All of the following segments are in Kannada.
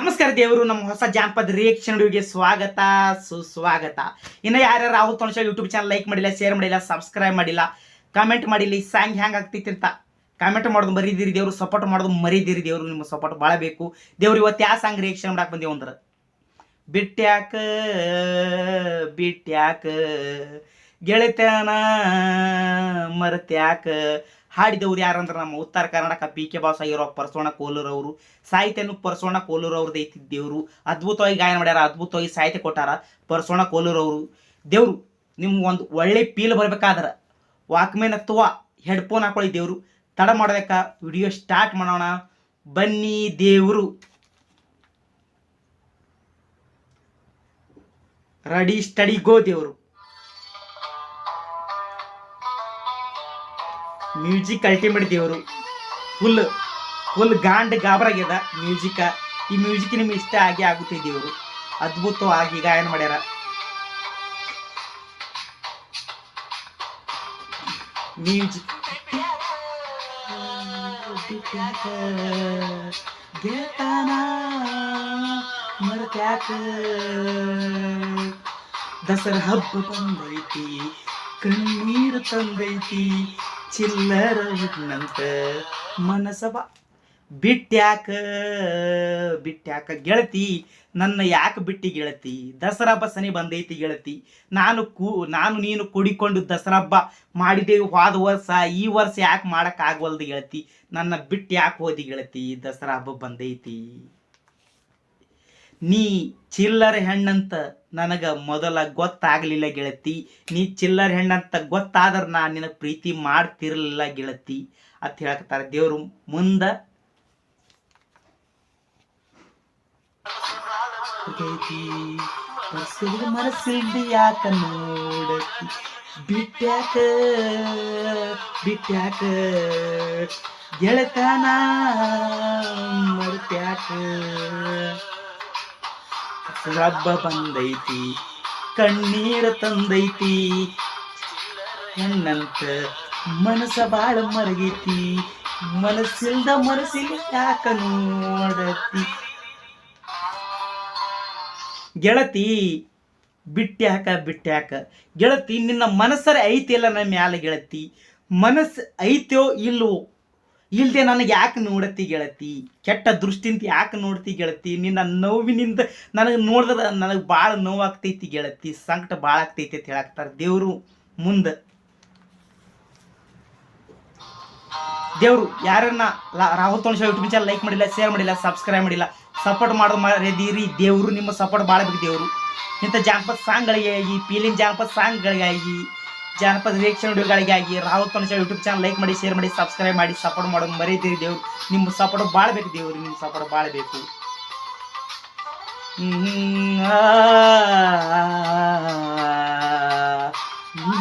ನಮಸ್ಕಾರ ದೇವರು, ನಮ್ಮ ಹೊಸ ಜಾನಪದ ರಿಯಾಕ್ಷನ್ ವಿಡಿಯೋಗೆ ಸ್ವಾಗತ, ಸುಸ್ವಾಗತ. ಇನ್ನು ಯಾರ್ಯಾರು ರಾಹುಲ್ ತೊಣಶ ಯೂಟ್ಯೂಬ್ ಚಾನಲ್ ಲೈಕ್ ಮಾಡಿಲ್ಲ ಶೇರ್ ಮಾಡಿಲ್ಲ ಸಬ್ಸ್ಕ್ರೈಬ್ ಮಾಡಿಲ್ಲ ಕಾಮೆಂಟ್ ಮಾಡಿಲ್ಲ ಈ ಸಾಂಗ್ ಹ್ಯಾಂಗ್ ಆಗ್ತೈತಿ ಅಂತ ಕಾಮೆಂಟ್ ಮಾಡೋದು ಮರಿದಿರಿ ದೇವರು ಸಪೋರ್ಟ್ ಮಾಡೋದು ಮರಿದಿರಿ ದೇವರು ನಿಮ್ಮ ಸಪೋರ್ಟ್ ಭಾಳ ಬೇಕು. ದೇವ್ರು ಇವತ್ತು ಯಾವ ಸಾಂಗ್ ರಿಯಾಕ್ಷನ್ ಮಾಡಕ್ಕೆ ಬಂದೇವು ಅಂದ್ರೆ? ಬಿಟ್ಟ್ಯಾಕ ಬಿಟ್ಟ್ಯಾಕ ಗೆಳೆತನ ಮರತ್ಯಾಕ ಹಾಡಿದವ್ರು ಯಾರಂದ್ರೆ ನಮ್ಮ ಉತ್ತರ ಕರ್ನಾಟಕ ಪಿ ಕೆ ಬಾಸ್ ಆಗಿರೋ ಪರಸೋಣ ಕೋಲೂರ್ ಅವರು, ಸಾಹಿತ್ಯನು ಪರಸೋಣ ಕೋಲೂರ್ ಅವ್ರದ್ದು ಐತಿ ದೇವರು ಅದ್ಭುತವಾಗಿ ಗಾಯನ ಮಾಡ್ಯಾರ, ಅದ್ಭುತವಾಗಿ ಸಾಹಿತ್ಯ ಕೊಟ್ಟಾರ ಪರಸೋಣ ಕೋಲೂರ್ ಅವರು. ದೇವ್ರು, ನಿಮ್ಗೆ ಒಂದು ಒಳ್ಳೆ ಫೀಲ್ ಬರ್ಬೇಕಾದ್ರೆ ವಾಕ್ಮೇನ್ ಅಥವಾ ಹೆಡ್ಫೋನ್ ಹಾಕೊಳ್ಳಿ ದೇವರು. ತಡ ಮಾಡೋದಕ್ಕ ವಿಡಿಯೋ ಸ್ಟಾರ್ಟ್ ಮಾಡೋಣ. ಬನ್ನಿ ದೇವರು. ರೆಡಿ ಸ್ಟಡಿ ಗೋ ದೇವರು. ಮ್ಯೂಸಿಕ್ ಅಲ್ಟಿಮೇಟ್ ದೇವರು. ಫುಲ್ ಫುಲ್ ಗಾಂಡ್ ಗಾಬರಾಗ್ಯದ ಮ್ಯೂಸಿಕ ಈ ಮ್ಯೂಸಿಕ್ ನಿಮ್ಗೆ ಇಷ್ಟ ಆಗಿ ಆಗುತ್ತೆ ದೇವರು. ಅದ್ಭುತವಾಗಿ ಗಾಯನ ಮಾಡ್ಯಾರ. ಮ್ಯೂಸಿಕ್ ದಸರಾ ಹಬ್ಬ ಬಂದೈತಿ, ಕಣ್ಣೀರು ತಂದೈತಿ ಚಿಲ್ಲರ ಇದ್ನಂತೆ ಮನಸಬ ಬಿಟ್ಟ್ಯಾಕ ಬಿಟ್ಟ್ಯಾಕ ಗೆಳತಿ, ನನ್ನ ಯಾಕೆ ಬಿಟ್ಟಿ ಗೆಳತಿ? ದಸರಾ ಹಬ್ಬ ಸನಿ ಬಂದೈತಿ ಗೆಳತಿ. ನಾನು ಕೂ, ನಾನು ನೀನು ಕುಡಿಕೊಂಡು ದಸರಾ ಹಬ್ಬ ಮಾಡಿದ್ದೇವೆ ಹೋದ ವರ್ಷ, ಈ ವರ್ಷ ಯಾಕೆ ಮಾಡೋಕ್ಕಾಗವಲ್ದು ಗೆಳತಿ? ನನ್ನ ಬಿಟ್ಟು ಯಾಕೆ ಹೋದಿ ಗೆಳತಿ, ದಸರಾ ಹಬ್ಬ ಬಂದೈತಿ. ನೀ ಚಿಲ್ಲರ್ ಹೆಣ್ಣಂತ ನನಗ ಮೊದಲ ಗೊತ್ತಾಗಲಿಲ್ಲ ಗೆಳತಿ. ನೀ ಚಿಲ್ಲರ್ ಹೆಣ್ಣಂತ ಗೊತ್ತಾದ್ರೆ ನಾ ನಿನಗೆ ಪ್ರೀತಿ ಮಾಡ್ತಿರ್ಲಿಲ್ಲ ಗೆಳತಿ ಅಂತ ಹೇಳಕತ್ತಾರ ದೇವರು ಮುಂದ. ಮನಸ್ಸಿಲ್ದಿ ಯಾಕ ನೋಡತಿ? ಬಿಟ್ಟ್ಯಾಕ ಬಿಟ್ಟ್ಯಾಕ, ಗೆಳತನ ಮರ್ತ್ಯಾಕ. ರಬ್ಬ ಬಂದೈತಿ, ಕಣ್ಣೀರ ತಂದೈತಿ. ಹೆಣ್ಣಂತ ಮನಸ ಬಾಳ ಮರಗೈತಿ, ಮನಸ್ಸಿಲ್ದ ಮನಸ್ಸಿಲ್ಲ ಯಾಕ ನೋಡತಿ? ಗೆಳತಿ, ಬಿಟ್ಟ್ಯಾಕ ಬಿಟ್ಟ್ಯಾಕ. ಗೆಳತಿ, ನಿನ್ನ ಮನಸ್ಸರ ಐತಿಯಲ್ಲ ನನ್ನ ಮ್ಯಾಲೆ ಗೆಳತಿ? ಮನಸ್ಸು ಐತ್ಯೋ ಇಲ್ವೋ? ಇಲ್ದೆ ನನಗೆ ಯಾಕೆ ನೋಡತಿ ಗೆಳತಿ? ಕೆಟ್ಟ ದೃಷ್ಟಿಂದ ಯಾಕೆ ನೋಡ್ತಿ ಗೆಳತಿ? ನಿನ್ನ ನೋವಿನಿಂದ ನನಗೆ ನೋಡಿದ್ರೆ ನನಗೆ ಭಾಳ ನೋವಾಗ್ತೈತಿ ಗೆಳತಿ. ಸಂಕಟ ಭಾಳ ಆಗ್ತೈತಿ ಅಂತ ಹೇಳಾಕ್ತಾರೆ ದೇವರು ಮುಂದೆ. ದೇವರು ಯಾರನ್ನ Rahul show YouTube channel like ಮಾಡಿಲ್ಲ ಶೇರ್ ಮಾಡಿಲ್ಲ ಸಬ್ಸ್ಕ್ರೈಬ್ ಮಾಡಿಲ್ಲ ಸಪೋರ್ಟ್ ಮಾಡೋದು ಮಾಡಿದೀರಿ. ದೇವರು ನಿಮ್ಮ ಸಪೋರ್ಟ್ ಭಾಳ ಬೇಕು ದೇವರು. ಇಂಥ ಜಾನಪದ ಸಾಂಗ್ಗಳಿಗಾಗಿ ಫೀಲಿಂಗ್ ಜಾನಪದ ಸಾಂಗ್ಗಳಿಗಾಗಿ ಜಾನಪದ ವೀಕ್ಷಣೆಗಳಿಗಾಗಿ ರಾಹುಲ್ ಪಂಚ ಯೂಟ್ಯೂಬ್ ಚಾನಲ್ ಲೈಕ್ ಮಾಡಿ ಶೇರ್ ಮಾಡಿ ಸಬ್ಸ್ಕ್ರೈಬ್ ಮಾಡಿ ಸಪೋರ್ಟ್ ಮಾಡೋದು ಮರೀದಿರಿ ದೇವ್ರು ನಿಮ್ಮ ಸಪೋರ್ಟ್ ಭಾಳ ಬೇಕು ದೇವ್ರು ನಿಮ್ಮ ಸಪೋರ್ಟ್ ಭಾಳ ಬೇಕು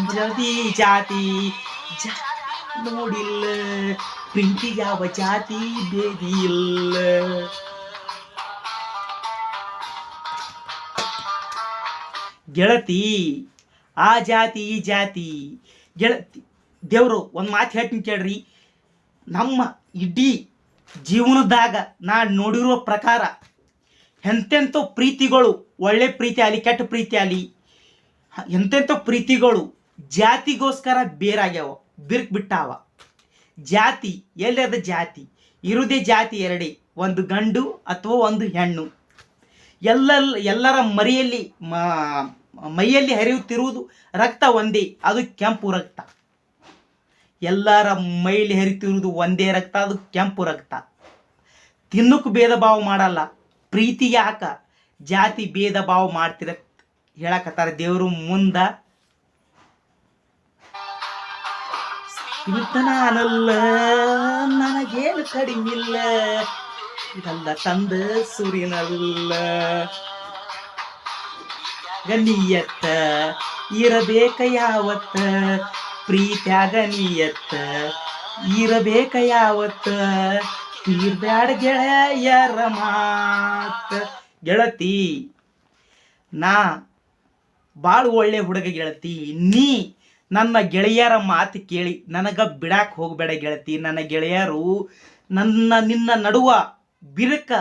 ಜಾತಿ ಜಾತಿ ನೋಡಿಲ್ಲ ಪ್ರೀತಿ ಯಾವ ಜಾತಿ ಬೇದಿ ಇಲ್ಲ ಗೆಳತಿ ಆ ಜಾತಿ, ಈ ಜಾತಿ. ಗೆಳತಿ ದೇವರು ಒಂದು ಮಾತು ಹೇಳ್ತೀನಿ ಕೇಳ್ರಿ. ನಮ್ಮ ಇಡೀ ಜೀವನದಾಗ ನಾ ನೋಡಿರೋ ಪ್ರಕಾರ ಎಂತೆಂಥೋ ಪ್ರೀತಿಗಳು, ಒಳ್ಳೆ ಪ್ರೀತಿ ಆಗಲಿ, ಕೆಟ್ಟ ಪ್ರೀತಿ ಆಗಲಿ ಎಂತೆಂಥ ಪ್ರೀತಿಗಳು ಜಾತಿಗೋಸ್ಕರ ಬೇರಾಗ್ಯಾವ, ಬಿರ್ಕ್ ಬಿಟ್ಟಾವ. ಜಾತಿ, ಎಲ್ಲದ ಜಾತಿ? ಇರುವುದೇ ಜಾತಿ ಎರಡೇ, ಒಂದು ಗಂಡು ಅಥವಾ ಒಂದು ಹೆಣ್ಣು. ಎಲ್ಲ ಎಲ್ಲರ ಮರಿಯಲ್ಲಿ ಮೈಯಲ್ಲಿ ಹರಿಯುತ್ತಿರುವುದು ರಕ್ತ ಒಂದೇ, ಅದು ಕೆಂಪು ರಕ್ತ. ಎಲ್ಲರ ಮೈಲಿ ಹರಿತಿರುವುದು ಒಂದೇ ರಕ್ತ, ಅದು ಕೆಂಪು ರಕ್ತ. ತಿನ್ನಕ್ಕೆ ಭೇದ ಭಾವ ಮಾಡಲ್ಲ, ಪ್ರೀತಿ ಯಾಕ? ಜಾತಿ ಭೇದ ಭಾವ ಮಾಡ್ತಿರ ಹೇಳಕತ್ತಾರ ದೇವರು ಮುಂದ. ಅನಲ್ಲ ನನಗೇನು ಕಡಿಮಿಲ್ಲ, ಇದಲ್ಲ ತಂದ ಸೂರ್ಯನಲ್ಲ ಗನಿಯತ್ತ ಇರಬೇಕ ಯಾವತ್ತ, ಪ್ರೀತ್ಯಾಗ ನೀಯತ್ತ. ಇರಬೇಕ ಯಾವತ್ತ, ತೀರ್ಬ್ಯಾಡ ಗೆಳೆಯರ ಮಾತ. ಗೆಳತಿ, ನಾ ಭಾಳ ಒಳ್ಳೆ ಹುಡುಗ ಗೆಳತಿ. ನೀ ನನ್ನ ಗೆಳೆಯರ ಮಾತು ಕೇಳಿ ನನಗ ಬಿಡಾಕ್ ಹೋಗಬೇಡ ಗೆಳತಿ. ನನ್ನ ಗೆಳೆಯರು ನನ್ನ, ನಿನ್ನ ನಡುವ ಬಿರುಕ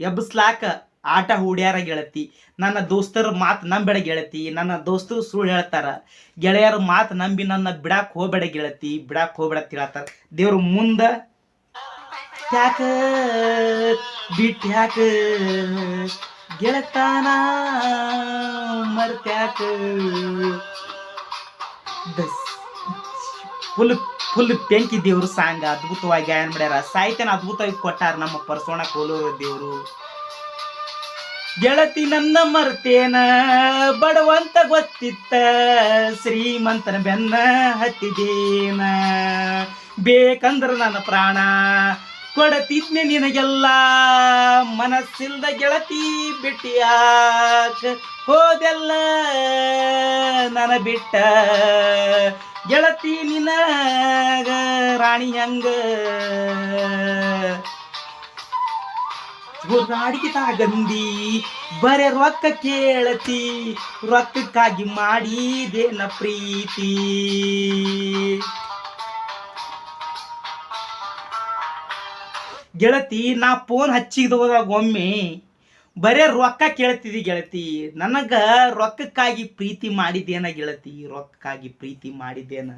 ಎಬ್ಬಸ್ಲಾಕ ಆಟ ಹೂಡ್ಯಾರ ಗೆಳತಿ, ನನ್ನ ದೋಸ್ತರ ಮಾತು ನಂಬೇಡ ಗೆಳತಿ, ನನ್ನ ದೋಸ್ತರು ಸುಳ್ಳು ಹೇಳ್ತಾರ. ಗೆಳೆಯರ ಮಾತು ನಂಬಿ ನನ್ನ ಬಿಡಾಕ್ ಹೋಗ್ಬೇಡ ಗೆಳತಿ, ಬಿಡಾಕ್ ಹೋಗ್ಬೇಡ ತಿಳತಾರ. ದೇವ್ರ ಮುಂದ ಯಾಕ ಬಿಟ್ಟು ಯಾಕ? ಗೆಳತಾನ ಮರ್ತ್ಯಾಕ? ಫುಲ್ ಫುಲ್ ಬೆಂಕಿ ದೇವ್ರ ಸಾಂಗ, ಅದ್ಭುತವಾಗಿ ಗಾಯನ ಮಾಡ್ಯಾರ. ಸಾಹಿತ್ಯನ ಅದ್ಭುತವಾಗಿ ಕೊಟ್ಟಾರ ನಮ್ಮ ಪರ್ಸೋಣ ಕೋಲೂರು ದೇವ್ರು. ಗೆಳತಿ ನನ್ನ ಮರ್ತೇನ, ಬಡವಂತ ಗೊತ್ತಿತ್ತ, ಶ್ರೀಮಂತನ ಬೆನ್ನ ಹತ್ತಿದೇನ. ಬೇಕಂದ್ರ ನನ್ನ ಪ್ರಾಣ, ಕೊಡತಿದ್ನೆ ನಿನಗೆಲ್ಲ, ಮನಸ್ಸಿಲ್ದ ಗೆಳತಿ ಬಿಟ್ಟಿಯಾಕ. ಹೋದೆಲ್ಲ ನನ್ನ ಬಿಟ್ಟ, ಗೆಳತಿ ನಿನಗ ರಾಣಿ ಹಂಗ. ಗಂದಿ ಬರೆ ರೊಕ್ಕ ಕೇಳತಿ, ರೊಕ್ಕಕ್ಕಾಗಿ ಮಾಡಿದೇನ ಪ್ರೀತಿ. ಗೆಳತಿ, ನಾ ಫೋನ್ ಹಚ್ಚಿದವಾಗ ಒಮ್ಮೆ, ಬರೇ ರೊಕ್ಕ ಕೇಳ್ತಿದ್ದಿ ಗೆಳತಿ, ನನಗ ರೊಕ್ಕಕ್ಕಾಗಿ ಪ್ರೀತಿ ಮಾಡಿದ್ದೇನ ಗೆಳತಿ, ರೊಕ್ಕಕ್ಕಾಗಿ ಪ್ರೀತಿ ಮಾಡಿದ್ದೇನ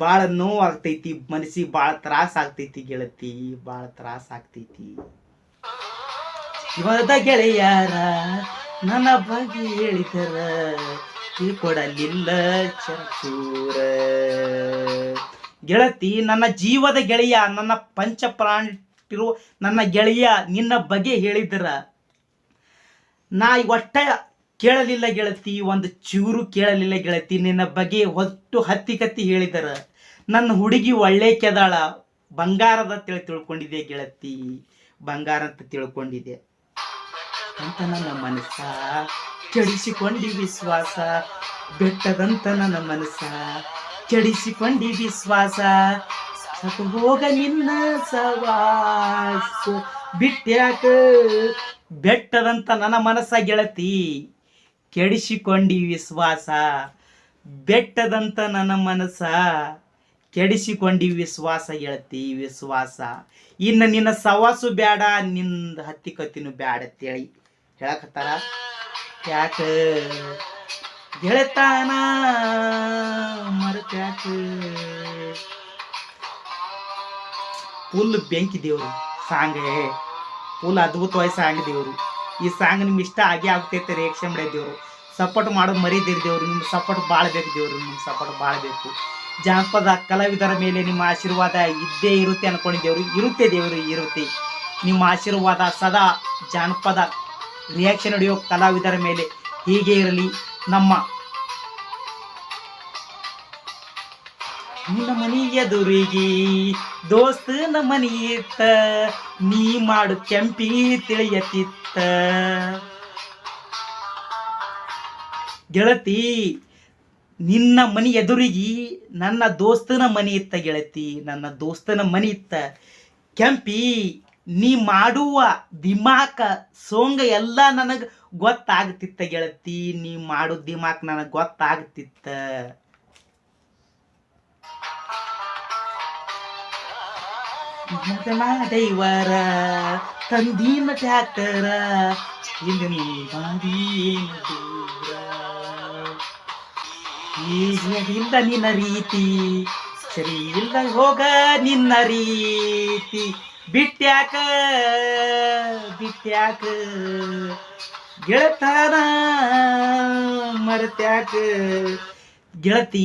ಭಾಳ ನೋವಾಗ್ತೈತಿ, ಮನಸ್ಸಿಗೆ ಭಾಳ ತ್ರಾಸ ಆಗ್ತೈತಿ ಗೆಳತಿ ಭಾಳ ತ್ರಾಸ ಆಗ್ತೈತಿ ಇವದ ಗೆಳೆಯಾರ, ನನ್ನ ಬಗ್ಗೆ ಹೇಳಿದರ ತಿಳ್ಕೊಡಲಿಲ್ಲ ಚೂರ ಗೆಳತಿ, ನನ್ನ ಜೀವದ ಗೆಳೆಯ, ನನ್ನ ಪಂಚ ಪ್ರಾಣಿಟ್ಟಿರುವ ನನ್ನ ಗೆಳೆಯ, ನಿನ್ನ ಬಗ್ಗೆ ಹೇಳಿದರ. ನಾ ಒಟ್ಟ ಕೇಳಲಿಲ್ಲ ಗೆಳತಿ, ಒಂದು ಚೂರು ಕೇಳಲಿಲ್ಲ ಗೆಳತಿ, ನಿನ್ನ ಬಗ್ಗೆ ಒಟ್ಟು ಹತ್ತಿ ಕತ್ತಿ ಹೇಳಿದರ. ನನ್ನ ಹುಡುಗಿ ಒಳ್ಳೆ ಕೆದಾಳ, ಬಂಗಾರದ ತಿಳಿ ತಿಳ್ಕೊಂಡಿದೆ ಗೆಳತಿ? ಬಂಗಾರ ಅಂತ ತಿಳ್ಕೊಂಡಿದ್ದೆ ಅಂತ ನನ್ನ ಮನಸ್ಸ. ಕೆಡಿಸಿಕೊಂಡಿ ವಿಶ್ವಾಸ, ಬೆಟ್ಟದಂತ ನನ್ನ ಮನಸ್ಸ. ಕೆಡಿಸಿಕೊಂಡಿ ವಿಶ್ವಾಸ ಸತು ಹೋಗ ನಿನ್ನ ಸವಾಸ. ಬಿಟ್ಟ್ಯಾಕ ಬೆಟ್ಟದಂತ ನನ್ನ ಮನಸ್ಸ ಗೆಳತಿ. ಕೆಡಿಸಿಕೊಂಡಿ ವಿಶ್ವಾಸ, ಬೆಟ್ಟದಂತ ನನ್ನ ಮನಸ್ಸ. ಕೆಡಿಸಿಕೊಂಡಿ ವಿಶ್ವಾಸ ಗೆಳತಿ, ವಿಶ್ವಾಸ. ಇನ್ನು ನಿನ್ನ ಸವಾಸು ಬೇಡ ನಿಂದ ಹತ್ತಿ ಕತ್ತಿನೂ ಬ್ಯಾಡ ಅಂತೇಳಿ. ಹೇಳಕತ್ತಾರ? ಯಾಕ? ಗೆಳತಾನ ಮರತ್ಯಾಕ. ಫುಲ್ ಬೆಂಕಿ ದೇವರು ಸಾಂಗ್ ಫುಲ್ ಅದ್ಭುತವಾಗಿ ಸಾಂಗ್ ದೇವರು. ಈ ಸಾಂಗ್ ನಿಮ್ಗೆ ಇಷ್ಟ ಆಗೇ ಆಗ್ತೈತೆ ರಿಯಾಕ್ಷನ್ ಮಾಡೇ ದೇವರು. ಸಪೋರ್ಟ್ ಮಾಡೋ ಮರೀದಿರಿ ದೇವ್ರು. ನಿಮ್ಗೆ ಸಪೋರ್ಟ್ ಭಾಳ ಬೇಕು ದೇವ್ರು. ನಿಮ್ಗೆ ಸಪೋರ್ಟ್ ಭಾಳ ಬೇಕು. ಜಾನಪದ ಕಲಾವಿದರ ಮೇಲೆ ನಿಮ್ಮ ಆಶೀರ್ವಾದ ಇದ್ದೇ ಇರುತ್ತೆ ಅನ್ಕೊಂಡಿದ್ದೇವ್ರು. ಇರುತ್ತೆ ದೇವರು, ಇರುತ್ತೆ. ನಿಮ್ಮ ಆಶೀರ್ವಾದ ಸದಾ ಜಾನಪದ ರಿಯಾಕ್ಷನ್ ಹೊಡೆಯೋ ಕಲಾವಿದರ ಮೇಲೆ ಹೀಗೆ ಇರಲಿ, ನಮ್ಮ ನಿನ್ನ ಮನಿ ಎದುರಿಗಿ ದೋಸ್ತನ ಮನಿ ಇತ್ತ ನೀ ಮಾಡು ಕೆಂಪಿ ತಿಳಿಯತಿತ್ತ. ಗೆಳತಿ, ನಿನ್ನ ಮನಿ ಎದುರಿಗಿ ನನ್ನ ದೋಸ್ತನ ಮನಿ ಇತ್ತ ಗೆಳತಿ, ನನ್ನ ದೋಸ್ತನ ಮನಿ ಇತ್ತ ಕೆಂಪಿ ನೀ ಮಾಡುವ ದಿಮಾಕ, ಸೋಂಗ ಎಲ್ಲ ನನಗೆ ಗೊತ್ತಾಗ್ತಿತ್ತ ಗೆಳತಿ. ನೀ ಮಾಡು ದಿಮಾಕ್ ನನಗೆ ಗೊತ್ತಾಗ್ತಿತ್ತ. ಡೈವರ ತಂದೀನ ಟ್ಯಾಕ್ಟರ ಇಲ್ಲಿ ನೀ ನಿನ್ನ ರೀತಿ, ಸರಿ ಇಲ್ಲ ಹೋಗ ನಿನ್ನ ರೀತಿ. ಬಿಟ್ಯಾಕ ಬಿಟ್ಯಾಕ ಗೆಳತನ ಮರತ್ಯಾಕ, ಗೆಳತಿ.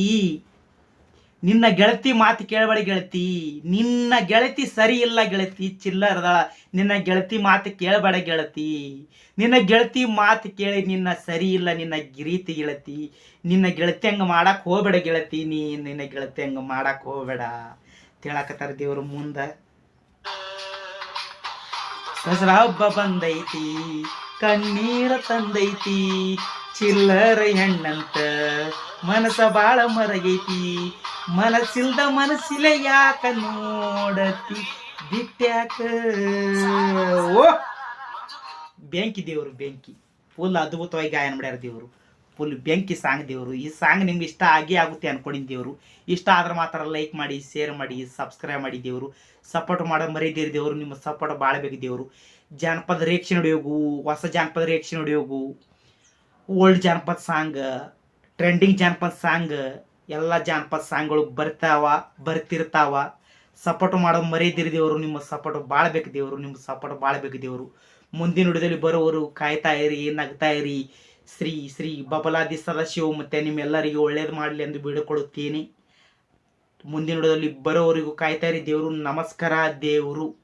ನಿನ್ನ ಗೆಳತಿ ಮಾತು ಕೇಳಬೇಡ ಗೆಳತಿ. ನಿನ್ನ ಗೆಳತಿ ಸರಿ ಇಲ್ಲ ಗೆಳತಿ ಚಿಲ್ಲರದ ನಿನ್ನ ಗೆಳತಿ ಮಾತು ಕೇಳಬೇಡ ಗೆಳತಿ. ನಿನ್ನ ಗೆಳತಿ ಮಾತು ಕೇಳಿ ನಿನ್ನ ಸರಿ ಇಲ್ಲ, ನಿನ್ನ ಗಿರೀತಿ ಗೆಳತಿ. ನಿನ್ನ ಗೆಳತಿ ಹಂಗೆ ಮಾಡಕ್ಕೆ ಹೋಗ್ಬೇಡ ಗೆಳತಿ, ನೀ ನಿನ್ನ ಗೆಳತಿ ಹಂಗೆ ಮಾಡಕ್ಕೆ ಹೋಗ್ಬೇಡ. ತಿಳಕತ್ತಾರ ದೇವ್ರ ಮುಂದ. ದಸರಾ ಹಬ್ಬ ಬಂದೈತಿ ಕಣ್ಣೀರ ತಂದೈತಿ, ಚಿಲ್ಲರ ಹೆಣ್ಣಂತ ಮನಸ ಬಾಳ ಮರಗೈತಿ. ಮನಸ್ಸಿಲ್ದ ಮನಸ್ಸಿಲ್ಲ ಯಾಕ ನೋಡತಿ ಬಿಟ್ಟ್ಯಾಕ? ಓ! ಬೆಂಕಿ ದೇವರು, ಬೆಂಕಿ. ಫುಲ್ ಅದ್ಭುತವಾಗಿ ಗಾಯನ ಮಾಡ್ಯಾರ ದೇವ್ರು. ಫುಲ್ ಬೆಂಕಿ ಸಾಂಗ್ ದೇವರು. ಈ ಸಾಂಗ್ ನಿಮ್ಗೆ ಇಷ್ಟ ಆಗೇ ಆಗುತ್ತೆ ಅನ್ಕೊಂಡಿನ ದೇವರು. ಇಷ್ಟ ಆದ್ರೆ ಮಾತ್ರ ಲೈಕ್ ಮಾಡಿ ಶೇರ್ ಮಾಡಿ ಸಬ್ಸ್ಕ್ರೈಬ್ ಮಾಡಿ ದೇವರು. ಸಪೋರ್ಟ್ ಮಾಡೋ ಮರೀದಿರಿ ದೇವರು. ನಿಮ್ಮ ಸಪೋರ್ಟ್ ಭಾಳ ಬೇಕು ದೇವರು. ಜಾನಪದ ರೇಕ್ಷೆ ಹೊಡಿಯೋಗು, ಹೊಸ ಜಾನಪದ ರೇಕ್ಷೆ ಹೊಡಿಯೋಗು ಓಲ್ಡ್ ಜಾನಪದ ಸಾಂಗ್ ಟ್ರೆಂಡಿಂಗ್ ಜಾನಪದ ಸಾಂಗ್, ಎಲ್ಲ ಜಾನಪದ ಸಾಂಗ್ಗಳು ಬರ್ತಾವ, ಬರ್ತಿರ್ತಾವ. ಸಪೋರ್ಟ್ ಮಾಡೋ ಮರೀದಿರಿ ದೇವರು. ನಿಮ್ಮ ಸಪೋರ್ಟ್ ಭಾಳ ಬೇಕು ದೇವರು. ನಿಮ್ಮ ಸಪೋರ್ಟ್ ಭಾಳ ಬೇಕು ದೇವರು. ಮುಂದಿನ ನುಡಿದಲ್ಲಿ ಬರೋರು ಕಾಯ್ತಾ ಇರಿ, ನಗ್ತಾ ಇರಿ. ಶ್ರೀ ಶ್ರೀ ಬಬಲಾದಿ ಸದಾಶಿವ ಮತ್ತೆ ನಿಮ್ಮೆಲ್ಲರಿಗೂ ಒಳ್ಳೇದು ಮಾಡಲಿ ಎಂದು ಬೇಡಿಕೊಳ್ಳುತ್ತೇನೆ. ಮುಂದಿನ ನುಡಿದಲ್ಲಿ ಬರೋವರಿಗೂ ಕಾಯ್ತಾ ಇರಿ ದೇವರು. ನಮಸ್ಕಾರ ದೇವರು.